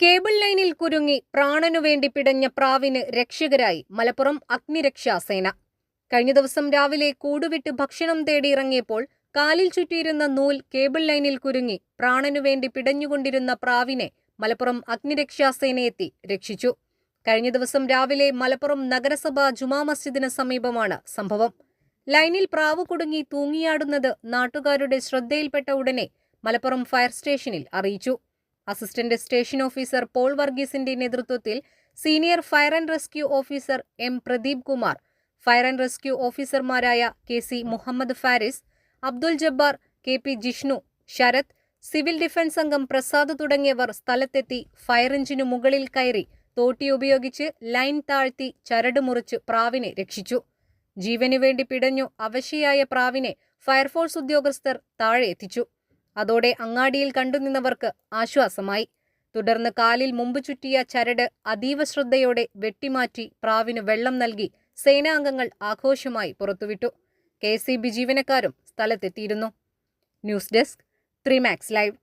Cable ലൈനിൽ കുരുങ്ങി പ്രാണനു വേണ്ടി പിടഞ്ഞ പ്രാവിന് രക്ഷകരായി മലപ്പുറം അഗ്നിരക്ഷാസേന കഴിഞ്ഞ ദിവസം രാവിലെ കൂടുവിട്ട് ഭക്ഷണം തേടി ഇറങ്ങിയപ്പോൾ കാലിൽ ചുറ്റിയിരുന്ന നൂൽ കേബിൾ ലൈനിൽ കുരുങ്ങി പ്രാണനു വേണ്ടി പിടഞ്ഞുകൊണ്ടിരുന്ന പ്രാവിനെ മലപ്പുറം അഗ്നിരക്ഷാസേനയെത്തി രക്ഷിച്ചു. കഴിഞ്ഞ ദിവസം രാവിലെ മലപ്പുറം നഗരസഭ ജുമാ മസ്ജിദിന് സമീപമാണ് സംഭവം. ലൈനിൽ പ്രാവ് കുടുങ്ങി തൂങ്ങിയാടുന്നത് നാട്ടുകാരുടെ ശ്രദ്ധയിൽപ്പെട്ട ഉടനെ മലപ്പുറം ഫയർ സ്റ്റേഷനിൽ അറിയിച്ചു. അസിസ്റ്റന്റ് സ്റ്റേഷൻ ഓഫീസർ പോൾ വർഗീസിന്റെ നേതൃത്വത്തിൽ senior fire and rescue officer M Pradeep Kumar fire and rescue ഓഫീസർമാരായ K C Muhammad Faris Abdul Jabbar K P Jishnu Sarath civil defence അംഗം പ്രസാദ് തുടങ്ങിയവർ സ്ഥലത്തെത്തി ഫയർ എഞ്ചിനു മുകളിൽ കയറി തോട്ടി ഉപയോഗിച്ച് ലൈൻ താഴ്ത്തി ചരട് മുറിച്ച് പ്രാവിനെ രക്ഷിച്ചു. ജീവനു വേണ്ടി പിടഞ്ഞു അവശയായ പ്രാവിനെ ഫയർഫോഴ്സ് ഉദ്യോഗസ്ഥർ താഴെ എത്തിച്ചു. അതോടെ അങ്ങാടിയിൽ കണ്ടുനിന്നവർക്ക് ആശ്വാസമായി. തുടർന്ന് കാലിൽ മുമ്പ് ചുറ്റിയ ചരട് അതീവ ശ്രദ്ധയോടെ വെട്ടിമാറ്റി പ്രാവിന് വെള്ളം നൽകി സേനാംഗങ്ങൾ ആഘോഷമായി പുറത്തുവിട്ടു. കെ സി ബി ജീവനക്കാരും സ്ഥലത്തെത്തിയിരുന്നു. News desk Trimax live.